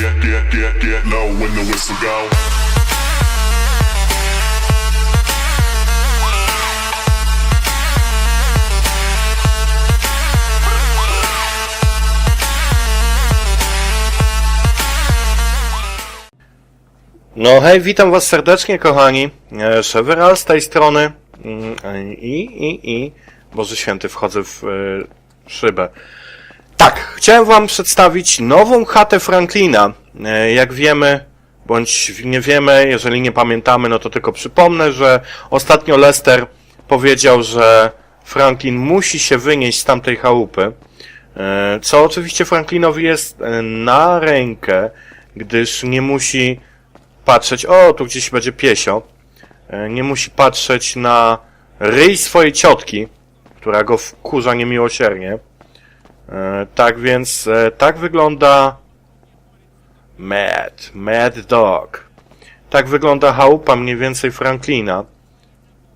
get, get, get, get low when the whistle go. No hej, witam was serdecznie kochani. E, Szeweral z tej strony. Mm, I, i, i. Boże święty, wchodzę w e, szybę. Tak, chciałem wam przedstawić nową chatę Franklina. E, jak wiemy, bądź nie wiemy, jeżeli nie pamiętamy, no to tylko przypomnę, że ostatnio Lester powiedział, że Franklin musi się wynieść z tamtej chałupy. E, Co oczywiście Franklinowi jest e, na rękę, gdyż nie musi patrzeć, o, tu gdzieś będzie piesio. Nie musi patrzeć na ryj swojej ciotki, która go wkurza niemiłosiernie. E, Tak więc, e, tak wygląda Mad, Mad Dog. Tak wygląda chałupa mniej więcej Franklina.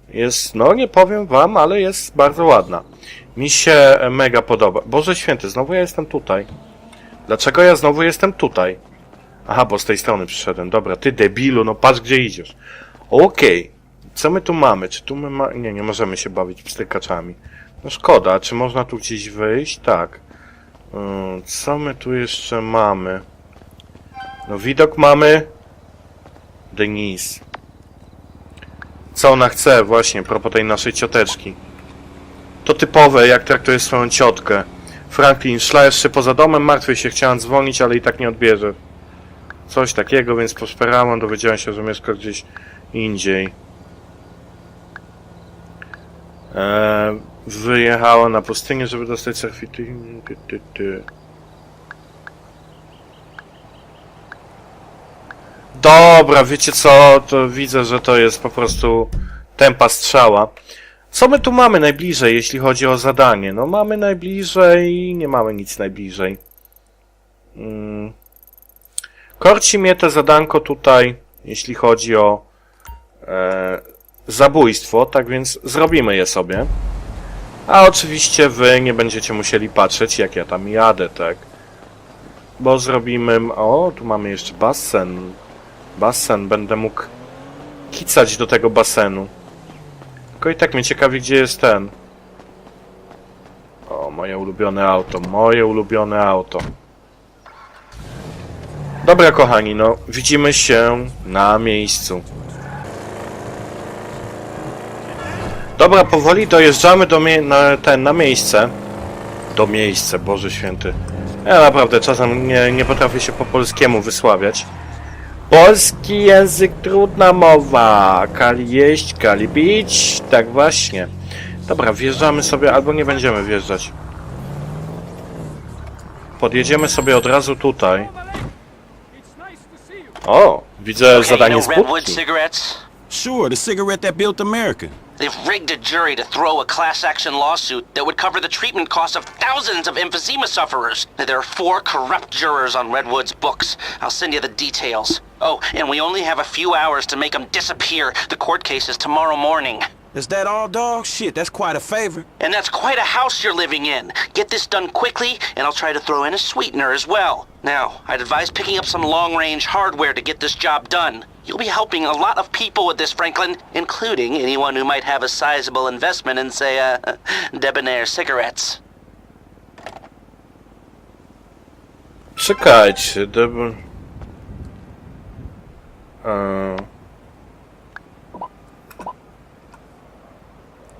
Jest, no nie powiem wam, ale jest bardzo ładna. Mi się mega podoba. Boże święty, znowu ja jestem tutaj. Dlaczego ja znowu jestem tutaj? Aha, bo z tej strony przyszedłem. Dobra, ty debilu, no patrz gdzie idziesz. Okej. Co my tu mamy? Czy tu my ma... Nie, nie możemy się bawić pstrykaczami. No szkoda, czy można tu gdzieś wyjść? Tak. Ym, Co my tu jeszcze mamy? No widok mamy... Denise. Co ona chce właśnie, propos tej naszej cioteczki. To typowe, jak traktuje swoją ciotkę. Franklin, szlajesz się poza domem, martwy się, chciałem dzwonić, ale i tak nie odbierze coś takiego, więc poszperałem, dowiedziałem się, że mieszka gdzieś indziej. Eee, wyjechała na pustynię, żeby dostać serwity. Ty, ty, ty. Dobra, wiecie co, to widzę, że to jest po prostu tempa strzała. Co my tu mamy najbliżej, jeśli chodzi o zadanie? No mamy najbliżej, nie mamy nic najbliżej. Mm. Korci mnie to zadanko tutaj, jeśli chodzi o e, zabójstwo, tak więc zrobimy je sobie. A oczywiście wy nie będziecie musieli patrzeć, jak ja tam jadę, tak? Bo zrobimy... O, tu mamy jeszcze basen. Basen, będę mógł kicać do tego basenu. Tylko i tak mnie ciekawi, gdzie jest ten. O, moje ulubione auto, moje ulubione auto. Dobra, kochani, no widzimy się na miejscu. Dobra, powoli dojeżdżamy do mie- na, ten, na miejsce. Do miejsce, Boże Święty. Ja naprawdę czasem nie, nie potrafię się po polskiemu wysławiać. Polski język trudna mowa. Kali jeść, kali bić. Tak właśnie. Dobra, wjeżdżamy sobie, albo nie będziemy wjeżdżać. Podjedziemy sobie od razu tutaj. O, widzę Okay, you zadanie know z budki. Sure, the cigarette that built America. They've rigged a jury to throw a class action lawsuit that would cover the treatment costs of thousands of emphysema sufferers. There are four corrupt jurors on Redwood's books. I'll send you the details. Oh, and we only have a few hours to make them disappear. The court case is tomorrow morning. Is that all, dog? Shit, that's quite a favor. And that's quite a house you're living in. Get this done quickly, and I'll try to throw in a sweetener as well. Now, I'd advise picking up some long range hardware to get this job done. You'll be helping a lot of people with this, Franklin, including anyone who might have a sizable investment in, say, uh, debonair cigarettes. Czekajcie, deb... Eee...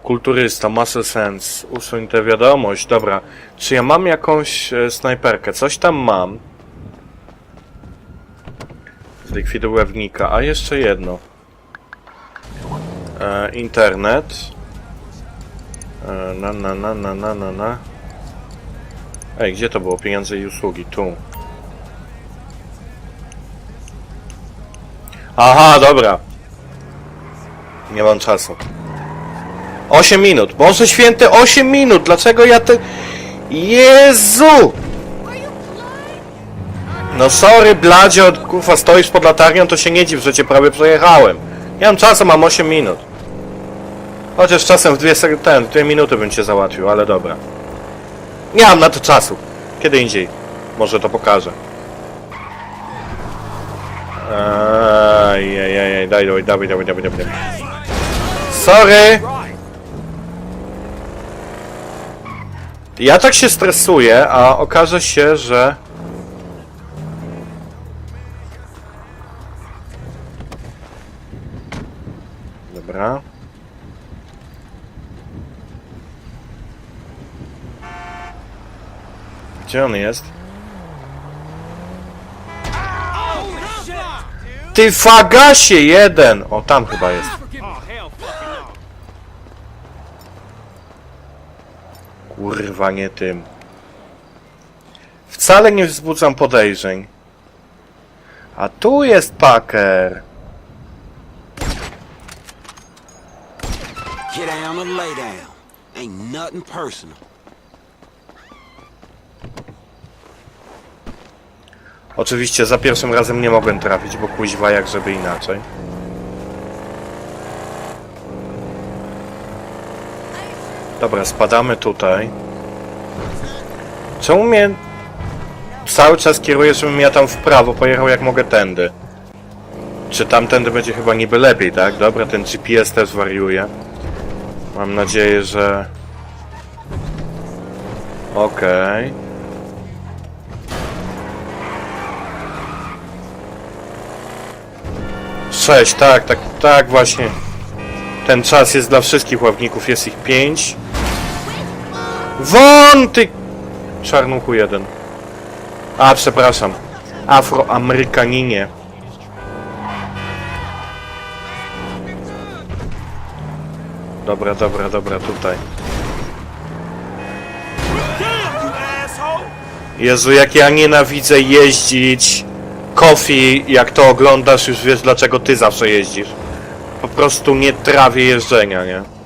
Kulturysta, muscle sense, usuń tę wiadomość, dobra. Czy ja mam jakąś e, snajperkę? Coś tam mam. Zlikwiduję wnika, a jeszcze jedno. E, internet. E, na na na na na na na. Ej, gdzie to było? Pieniądze i usługi. Tu. Aha, dobra. Nie mam czasu. 8 minut. Boże święty, 8 minut. Dlaczego ja te... Jezu! No sorry, Bladzio, kurwa, stoisz pod latarnią, to się nie dziw, że cię prawie przejechałem. Nie mam czasu, mam 8 minut. Chociaż czasem w dwie, ten, dwie minuty bym cię załatwił, ale dobra. Nie mam na to czasu. Kiedy indziej. Może to pokażę. Ajajaj, daj, dawaj, dawaj, dawaj, dawaj, dawaj. Sorry! Ja tak się stresuję, a okaże się, że... Dobra. Gdzie on jest? Ty fagasie jeden! O, tam chyba jest. Kurwa, nie tym. Wcale nie wzbudzam podejrzeń. A tu jest Packer. Get down and lay down. Ain't nothing personal. Oczywiście za pierwszym razem nie mogłem trafić, bo kuźwa jak żeby inaczej. Dobra, spadamy tutaj. Czemu mnie cały czas kieruje, żebym ja tam w prawo pojechał jak mogę tędy? Czy tamtędy będzie chyba niby lepiej, tak? Dobra, ten GPS też wariuje. Mam nadzieję, że... Okej. Sześć, tak, tak, tak właśnie. Ten czas jest dla wszystkich ławników, jest ich pięć. Won, ty... Czarnuchu jeden. A, przepraszam. Afroamerykaninie. Dobra, dobra, dobra, tutaj. Jezu, jak ja nienawidzę jeździć. Kofi, jak to oglądasz, już wiesz dlaczego ty zawsze jeździsz. Po prostu nie trawię jeżdżenia, nie?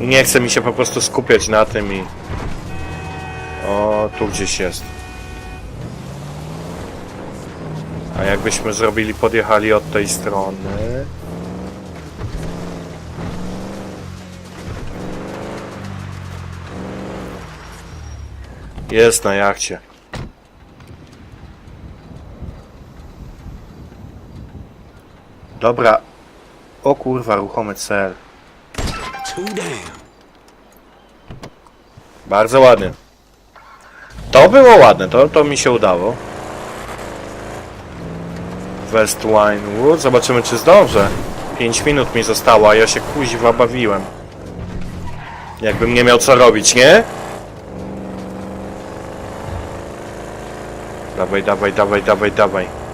Nie chce mi się po prostu skupiać na tym i... O, tu gdzieś jest. A jakbyśmy zrobili, podjechali od tej strony... Jest na jachcie. Dobra. O kurwa, ruchomy cel. Bardzo ładnie. To było ładne, to, to mi się udało. West Winewood. Zobaczymy, czy zdążę. 5 minut mi zostało, a ja się kuźwa bawiłem. Jakbym nie miał co robić, nie? Dawaj, dawaj, dawaj, dawaj, dawaj.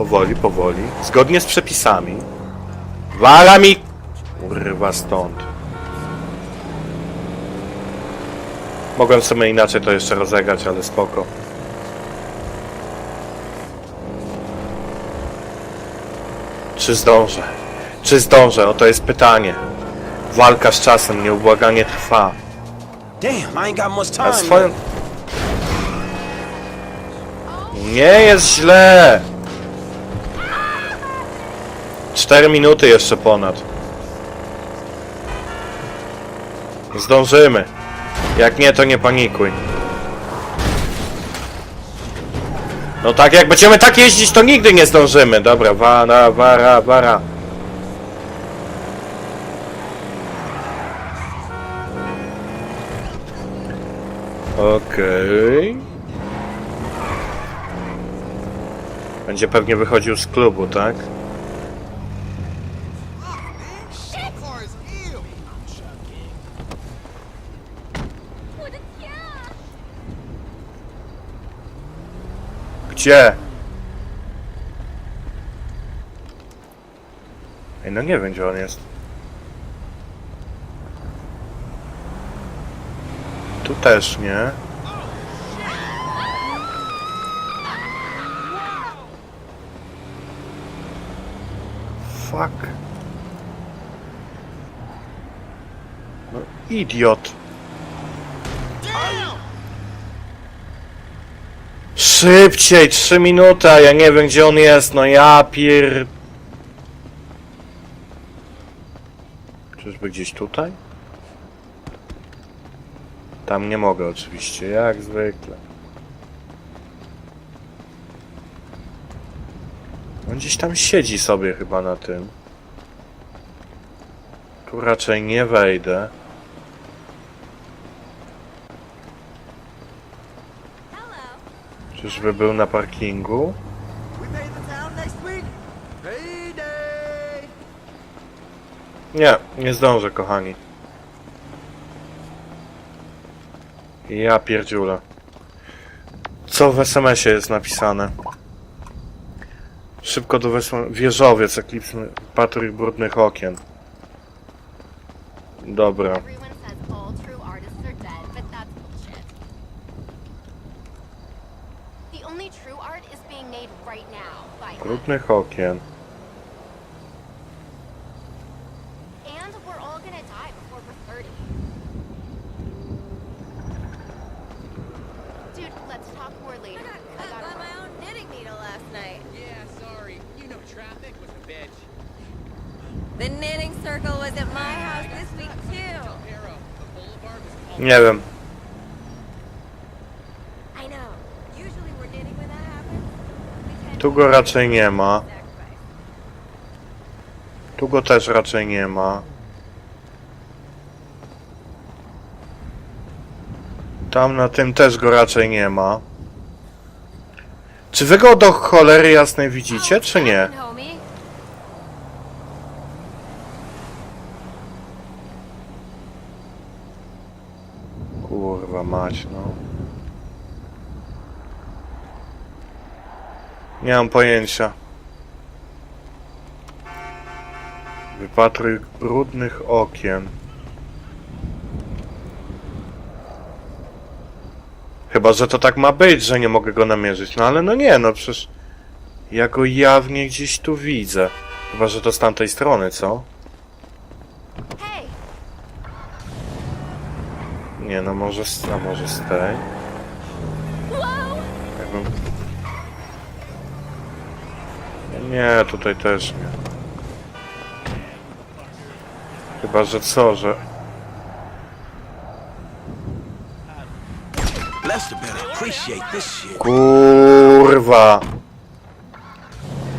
Powoli, powoli. Zgodnie z przepisami. Wala mi... Kurwa stąd. Mogłem sobie inaczej to jeszcze rozegrać, ale spoko. Czy zdążę? Czy zdążę? Oto jest pytanie. Walka z czasem nieubłaganie trwa. A swoją... Nie jest źle! Cztery minuty jeszcze ponad. Zdążymy. Jak nie, to nie panikuj. No tak, jak będziemy tak jeździć, to nigdy nie zdążymy. Dobra, wara, wara, wara. Okej. Będzie pewnie wychodził z klubu, tak? Gdzie? Ej, no nie wiem, gdzie on jest. Tu też nie. Fuck. No, idiot. Szybciej, trzy minuty, a ja nie wiem gdzie on jest, no ja pier... Czyżby gdzieś tutaj? Tam nie mogę oczywiście, jak zwykle. On gdzieś tam siedzi sobie chyba na tym. Tu raczej nie wejdę. Czyżby był na parkingu? Nie, nie zdążę, kochani. Ja pierdziule. Co w SMS-ie jest napisane? Szybko do wesła... Wieżowiec, patruj brudnych okien. Dobra. Was all Nie wiem. I know. Usually we're knitting when that happens. We can't Tu go raczej nie ma. Tu go też raczej nie ma. Tam na tym też go raczej nie ma. Czy wy go do cholery jasnej widzicie, czy nie? Kurwa mać, no. Nie mam pojęcia. Wypatruj brudnych okien. Chyba, że to tak ma być, że nie mogę go namierzyć. No ale no nie, no przecież... Ja go jawnie gdzieś tu widzę. Chyba, że to z tamtej strony, co? Nie, no może z, a może z tej. Nie, tutaj też nie. Chyba, że co, że... Kurwa!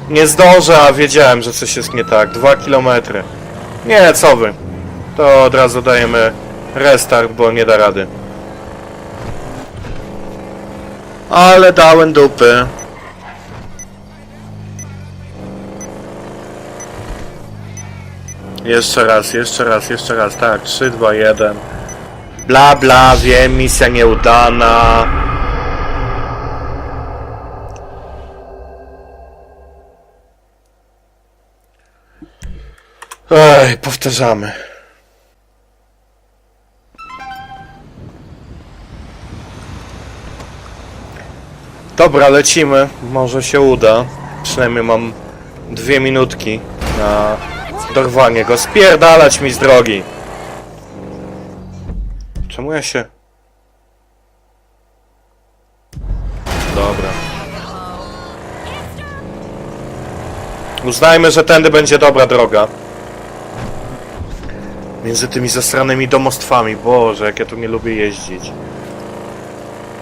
Nie zdążę, a wiedziałem, że coś jest nie tak. Dwa kilometry. Nie, co wy? To od razu dajemy restart, bo nie da rady. Ale dałem dupy. Jeszcze raz, jeszcze raz, jeszcze raz. Tak, 3, 2, 1. Bla, bla, wiem, misja nieudana. Ej, powtarzamy. Dobra, lecimy. Może się uda. Przynajmniej mam dwie minutki na dorwanie go. Spierdalać mi z drogi. Czemu ja się... Dobra. Uznajmy, że tędy będzie dobra droga. Między tymi zasranymi domostwami. Boże, jak ja tu nie lubię jeździć.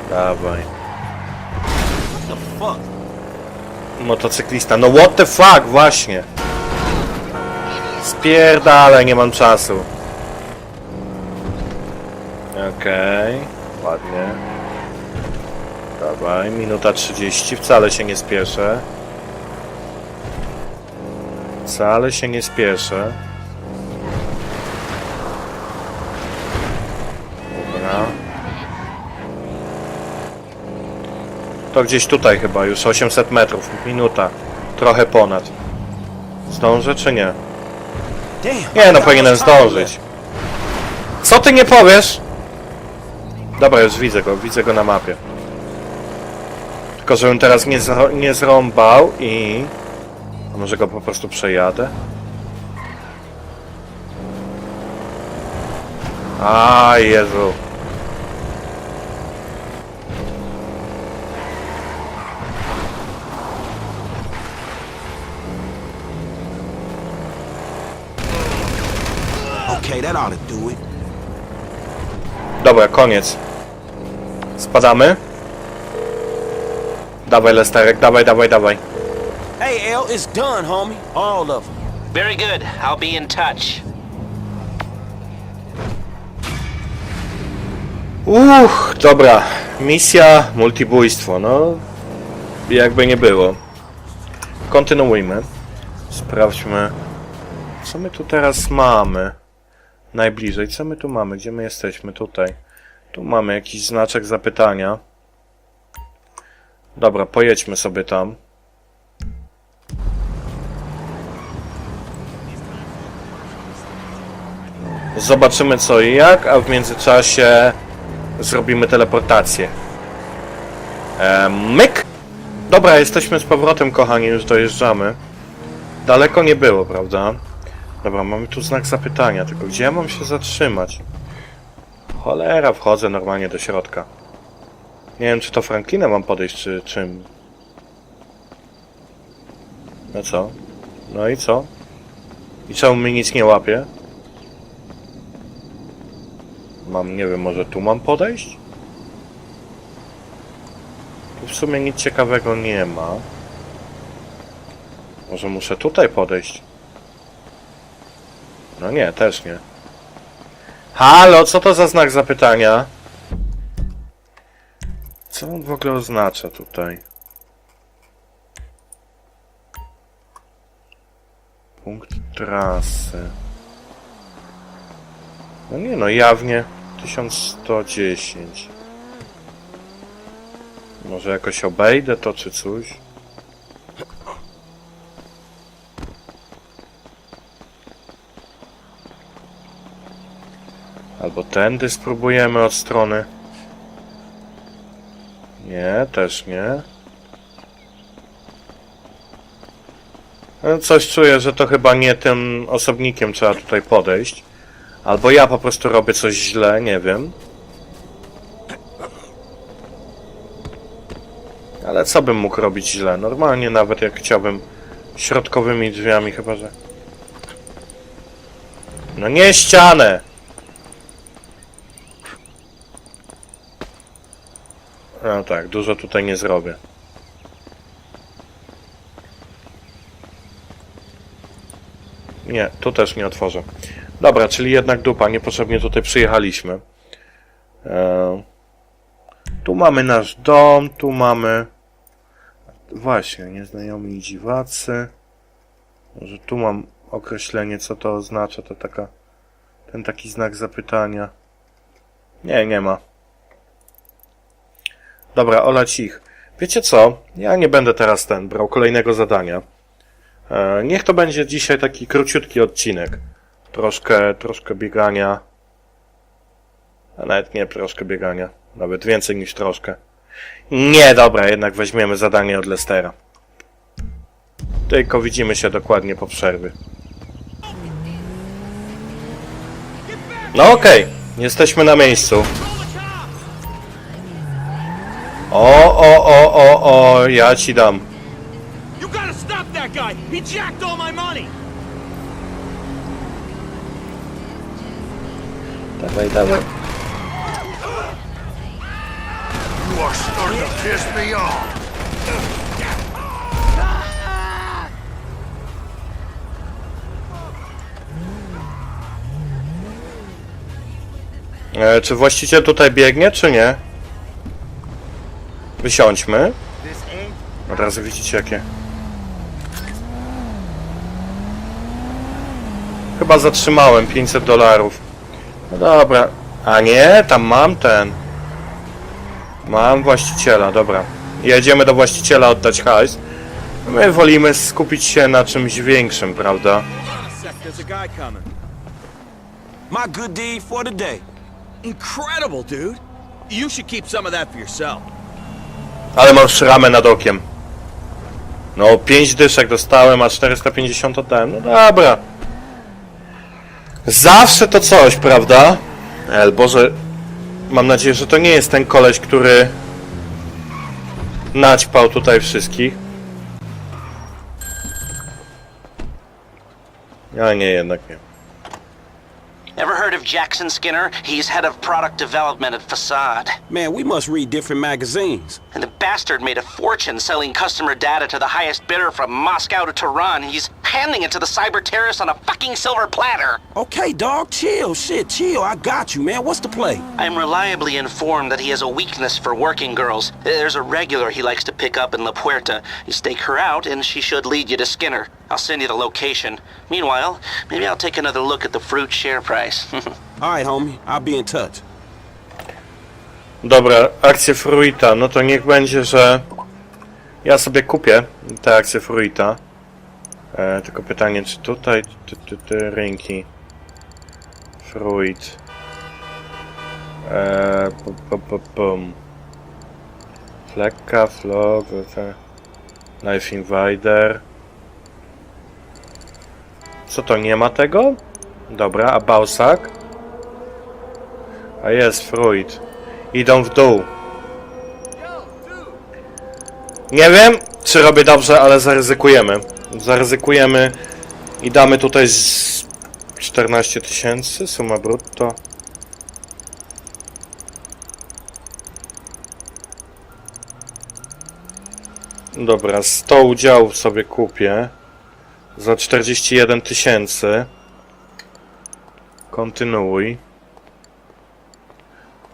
Dawaj. Motocyklista. No what the fuck, właśnie. Spierdalaj, nie mam czasu. Okej, ładnie. Dawaj, minuta 30, wcale się nie spieszę. Wcale się nie spieszę. Dobra. To gdzieś tutaj chyba, już 800 metrów, minuta. Trochę ponad. Zdążę czy nie? Nie no, powinienem zdążyć. Co ty nie powiesz? Dobra, już widzę go, widzę go na mapie. Tylko żebym teraz nie, nie zrąbał i... A może go po prostu przejadę? A Jezu. Okay, that ought to do it. Dobra, koniec. Spadamy. Dawaj, Lesterek, dawaj, dawaj, dawaj. Hey, L, it's done, homie. All of them. Very good. I'll be in touch. Uch, dobra. Misja, multibójstwo, no. Jakby nie było. Kontynuujmy. Sprawdźmy. Co my tu teraz mamy? Najbliżej. Co my tu mamy? Gdzie my jesteśmy? Tutaj. Tu mamy jakiś znaczek zapytania. Dobra, pojedźmy sobie tam. Zobaczymy co i jak, a w międzyczasie zrobimy teleportację. E, myk! Dobra, jesteśmy z powrotem, kochani, już dojeżdżamy. Daleko nie było, prawda? Dobra, mamy tu znak zapytania, tylko gdzie ja mam się zatrzymać? Cholera, wchodzę normalnie do środka. Nie wiem, czy to Franklina mam podejść, czy czym. No co? No i co? I czemu mi nic nie łapie? Mam, nie wiem, może tu mam podejść? Tu w sumie nic ciekawego nie ma. Może muszę tutaj podejść? No nie, też nie. Halo, co to za znak zapytania? Co on w ogóle oznacza tutaj? Punkt trasy. No nie no, jawnie 1110. Może jakoś obejdę to czy coś? Albo tędy spróbujemy od strony. Nie, też nie. No, Coś czuję, że to chyba nie tym osobnikiem trzeba tutaj podejść. Albo ja po prostu robię coś źle, nie wiem. Ale co bym mógł robić źle? Normalnie nawet jak chciałbym środkowymi drzwiami, chyba że... No nie ścianę! No tak, dużo tutaj nie zrobię. Nie, tu też nie otworzę. Dobra, czyli jednak dupa, niepotrzebnie tutaj przyjechaliśmy. E, tu mamy nasz dom, tu mamy... Właśnie, nieznajomi dziwacy. Może tu mam określenie, co to oznacza, to taka... Ten taki znak zapytania. Nie, nie ma. Dobra, olać ich. Wiecie co? Ja nie będę teraz ten brał kolejnego zadania. E, niech to będzie dzisiaj taki króciutki odcinek. Troszkę, troszkę biegania. A nawet nie troszkę biegania. Nawet więcej niż troszkę. Nie, dobra, jednak weźmiemy zadanie od Lestera. Tylko widzimy się dokładnie po przerwie. No okej, jesteśmy na miejscu. O, o, o, o, o, ja ci dam. You gotta stop that guy! He jacked all my money! Dawaj, dawaj. You are starting to piss me off. E, czy właściciel tutaj biegnie, czy nie? Wysiądźmy. Od razu widzicie jakie. Chyba zatrzymałem 500 dolarów. No dobra. A nie, tam mam ten. Mam właściciela, dobra. Jedziemy do właściciela oddać hajs. My wolimy skupić się na czymś większym, prawda? My good deed for the day. Incredible, dude. You should keep some of that for yourself. Ale mam szramę nad okiem. No, 5 dyszek dostałem, a 450 oddałem. No dobra. Zawsze to coś, prawda? El, Boże, mam nadzieję, że to nie jest ten koleś, który naćpał tutaj wszystkich. A nie, jednak nie. Ever heard of Jackson Skinner? He's head of product development at Facade. Man, we must read different magazines. And the bastard made a fortune selling customer data to the highest bidder from Moscow to Tehran. He's handing it to the cyber terrorists on a fucking silver platter. Okay, dog, chill. Shit, chill. I got you, man. What's the play? I'm reliably informed that he has a weakness for working girls. There's a regular he likes to pick up in La Puerta. You stake her out, and she should lead you to Skinner. I'll send you the location. Meanwhile, maybe I'll take another look at the fruit share price. All right, homie. I'll be in touch. Dobra, akcje Fruita. No to niech będzie, że ja sobie kupię te akcje Fruita. E, tylko pytanie, czy tutaj te, te, te rynki Fruit. E, pu, pu, pu, pum. Flekka, Flog, Life Invader. Co to, nie ma tego? Dobra, a Bausak? A jest, Fruit. Idą w dół. Nie wiem, czy robię dobrze, ale zaryzykujemy. Zaryzykujemy i damy tutaj z 14 tysięcy, suma brutto. Dobra, 100 udziałów sobie kupię za 41 tysięcy. Kontynuuj.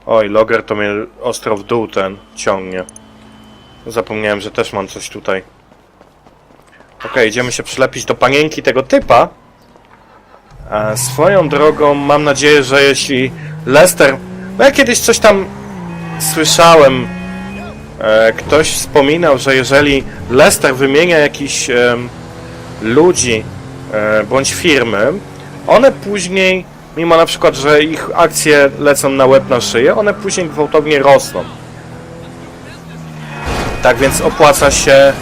Oj, loger to mnie ostro w dół ten ciągnie. Zapomniałem, że też mam coś tutaj. Okej, idziemy się przylepić do panienki tego typa. E, swoją drogą mam nadzieję, że jeśli Lester... Bo ja kiedyś coś tam słyszałem. E, ktoś wspominał, że jeżeli Lester wymienia jakichś em, ludzi e, bądź firmy, one później, mimo na przykład, że ich akcje lecą na łeb na szyję, one później gwałtownie rosną. Tak więc opłaca się.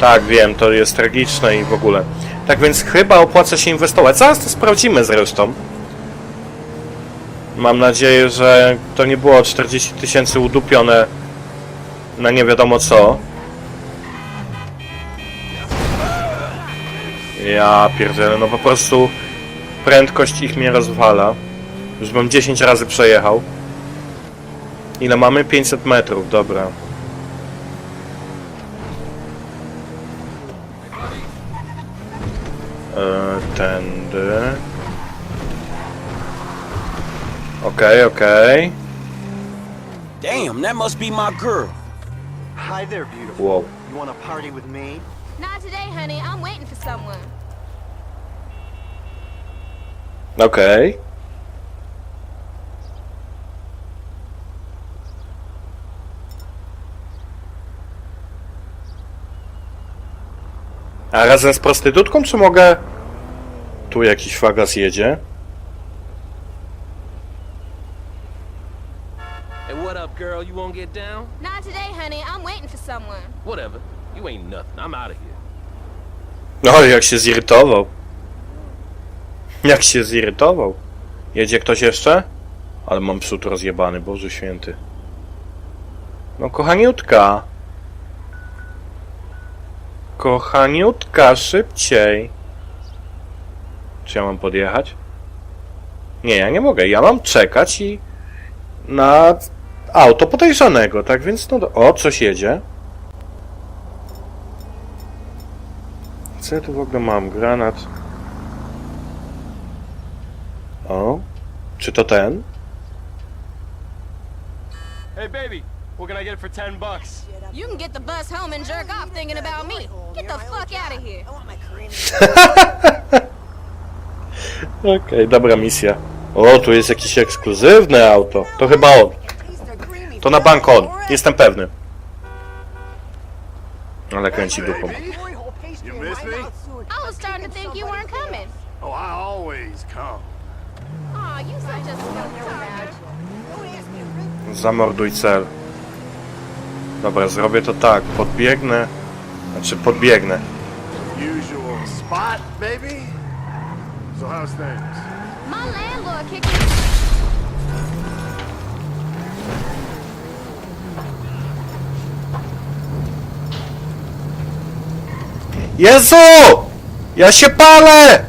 Tak, wiem, to jest tragiczne i w ogóle. Tak więc chyba opłaca się inwestować. Zaraz to sprawdzimy zresztą. Mam nadzieję, że to nie było 40 tysięcy udupione na nie wiadomo co. Ja pierdzielę, no po prostu prędkość ich mnie rozwala. Już bym 10 razy przejechał. Ile mamy? 500 metrów, dobra. E, tędy. Okej, okej. Damn, that must be my girl. Hi there, beautiful. Wow. You want to party with me? Not today, honey. I'm waiting for someone. Okej. A razem z prostytutką, czy mogę... Tu jakiś fagas jedzie. Hey, what up, girl? You won't get down? Not today, honey. I'm waiting for someone. Whatever. You ain't nothing. I'm out of here. No, jak się zirytował. Jak się zirytował. Jedzie ktoś jeszcze? Ale mam przód rozjebany, Boże Święty. No, kochaniutka. Kochaniutka, szybciej. Czy ja mam podjechać? Nie, ja nie mogę. Ja mam czekać i... Na auto podejrzanego, tak więc no... O, coś jedzie. Co ja tu w ogóle mam? Granat. O. Czy to ten? Hey, baby. What can I get for 10 bucks? You can get the bus home and jerk off thinking about me. Get the fuck out of here. Okej, dobra misja. O, tu jest jakieś ekskluzywne auto. To chyba on. To na bank on. Jestem pewny. Ale kręci dupą. You miss me? I was starting to think you weren't coming. Oh, I always come. Aw, you such a. Zamorduj cel. Dobra, zrobię to tak. Podbiegnę. Znaczy, podbiegnę. Usual spot, baby? So how's things? My landlord kicked me. Jezu! Ja się palę!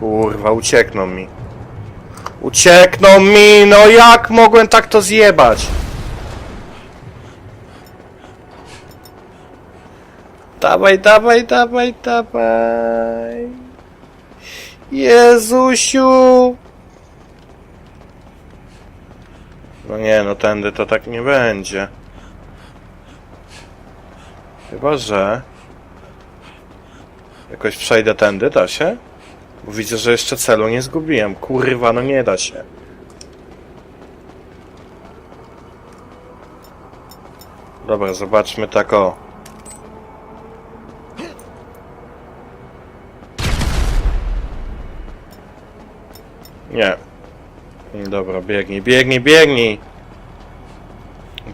Kurwa, uciekną mi. Uciekną mi! No jak mogłem tak to zjebać? Dawaj, dawaj, dawaj, dawaj. Jezusiu! No nie, no tędy to tak nie będzie. Chyba, że... Jakoś przejdę tędy, da się? Bo widzę, że jeszcze celu nie zgubiłem. Kurwa, no nie da się. Dobra, zobaczmy tak o. Nie. Dobra, biegnij, biegnij, biegnij.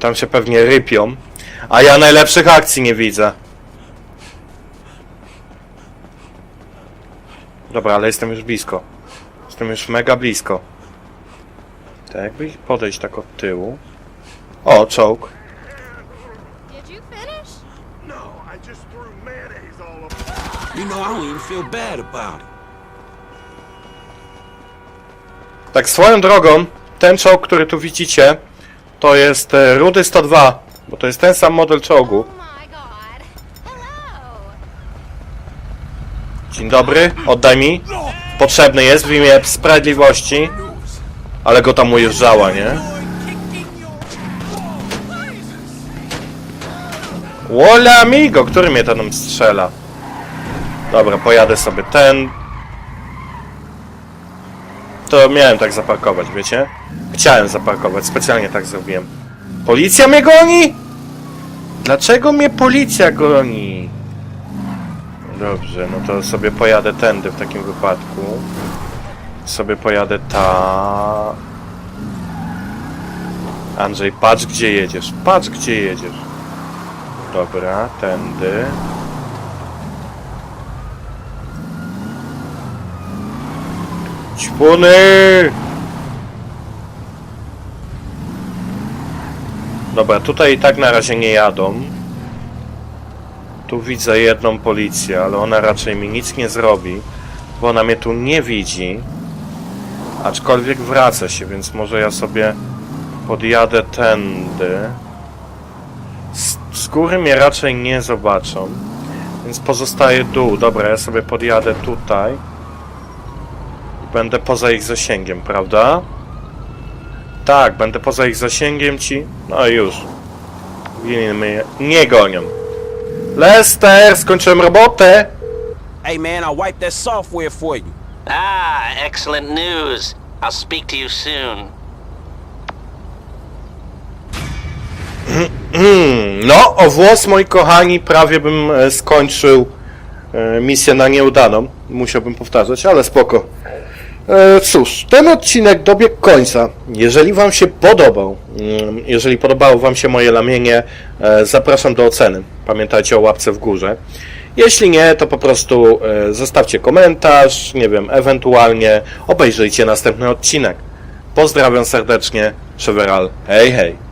Tam się pewnie rypią. A ja najlepszych akcji nie widzę. Dobra, ale jestem już blisko. Jestem już mega blisko. Tak, jakby ich podejść tak od tyłu. O, czołg. Did you finish? No, I just threw mayonnaise all over. You know, I don't even feel bad about it. Tak swoją drogą, ten czołg, który tu widzicie, to jest e, Rudy 102, bo to jest ten sam model czołgu. Oh. Dzień dobry, oddaj mi. Potrzebny jest w imię sprawiedliwości. Ale go tam ujeżdżała, nie? Wola amigo, który mnie tam strzela? Dobra, pojadę sobie ten. To miałem tak zaparkować, wiecie? Chciałem zaparkować, specjalnie tak zrobiłem. Policja mnie goni? Dlaczego mnie policja goni? Dobrze, no to sobie pojadę tędy w takim wypadku. Sobie pojadę ta. Andrzej, patrz gdzie jedziesz. Patrz gdzie jedziesz. Dobra, tędy. Ćpuny! Dobra, tutaj i tak na razie nie jadą. Tu widzę jedną policję, ale ona raczej mi nic nie zrobi, bo ona mnie tu nie widzi. Aczkolwiek wraca się, więc może ja sobie podjadę tędy. Z, z góry mnie raczej nie zobaczą, więc pozostaje dół. Dobra, ja sobie podjadę tutaj. Będę poza ich zasięgiem, prawda? Tak, będę poza ich zasięgiem ci. No i już. Winny mnie nie gonią. Lester, skończyłem robotę! Hey, man, I wiped that software for you. Ah, excellent news. I'll speak to you soon. Hmm, no, o włos, moi kochani, prawie bym e, skończył e, misję na nieudaną. Musiałbym powtarzać, ale spoko. E, cóż, ten odcinek dobiegł końca. Jeżeli Wam się podobał, mm, jeżeli podobało Wam się moje lamienie, e, zapraszam do oceny. Pamiętajcie o łapce w górze. Jeśli nie, to po prostu e, zostawcie komentarz, nie wiem, ewentualnie obejrzyjcie następny odcinek. Pozdrawiam serdecznie, Szeweral, hej hej!